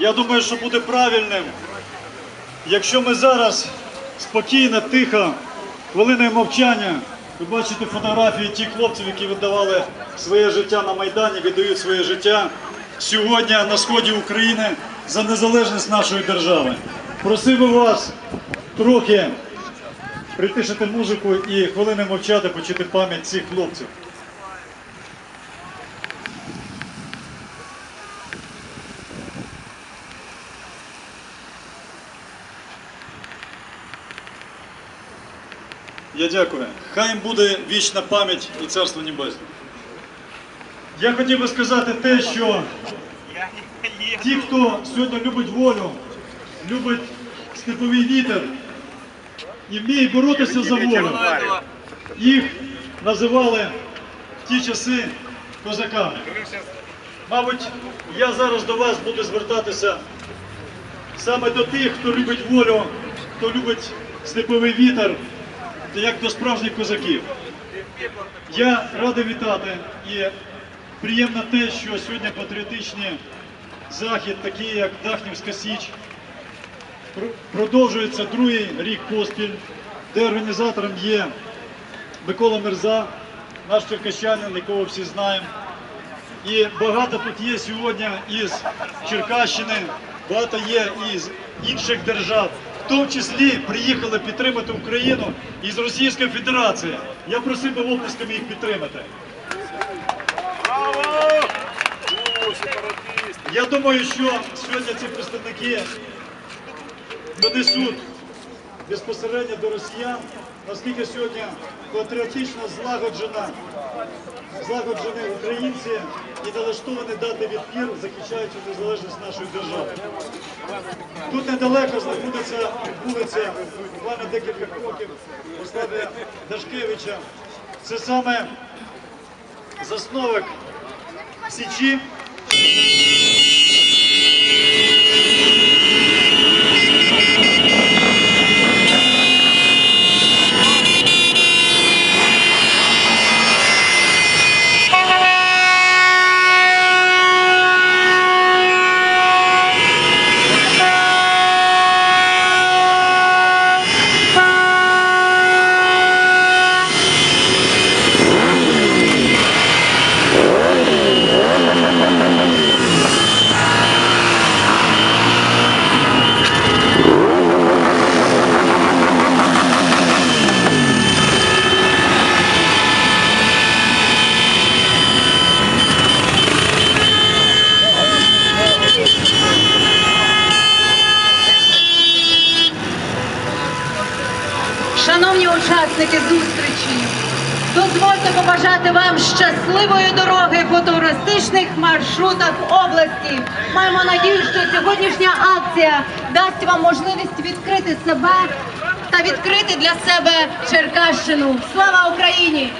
Я думаю, що буде правильним, якщо ми зараз спокійно, тихо, хвилиною мовчання, ви бачите фотографії тих хлопців, які віддавали своє життя на Майдані, віддають своє життя сьогодні на сході України за незалежність нашої держави. Просив би вас трохи притишити музику і хвилини мовчати, почути пам'ять цих хлопців. Я дякую. Хай їм буде вічна пам'ять і царство небесне. Я хотів би сказати те, що ті, хто сьогодні любить волю, любить степовий вітер і вміє боротися за волю, їх називали в ті часи козаками. Мабуть, я зараз до вас буду звертатися саме до тих, хто любить волю, хто любить степовий вітер, та як до справжніх козаків. Я радий вітати і приємно те, що сьогодні патріотичний захід, такий як Дахнівська Січ, продовжується другий рік поспіль, де організатором є Микола Мерза, наш черкащанин, якого всі знаємо. І багато тут є сьогодні із Черкащини, багато є із інших держав. В тому числі приїхали підтримати Україну із Російської Федерації. Я просив би обласками їх підтримати. Я думаю, що сьогодні ці представники донесуть безпосередньо до росіян, наскільки сьогодні патріотично злагоджена злагоджені українці і налаштовані дати відпір, захищаючи незалежність нашої держави. Тут недалеко знаходиться вулиця, буквально декілька кроків Остапа Дашкевича. Це саме засновник Січі. Шановні учасники зустрічі, дозвольте побажати вам щасливої дороги по туристичних маршрутах області. Маємо надію, що сьогоднішня акція дасть вам можливість відкрити себе та відкрити для себе Черкащину. Слава Україні!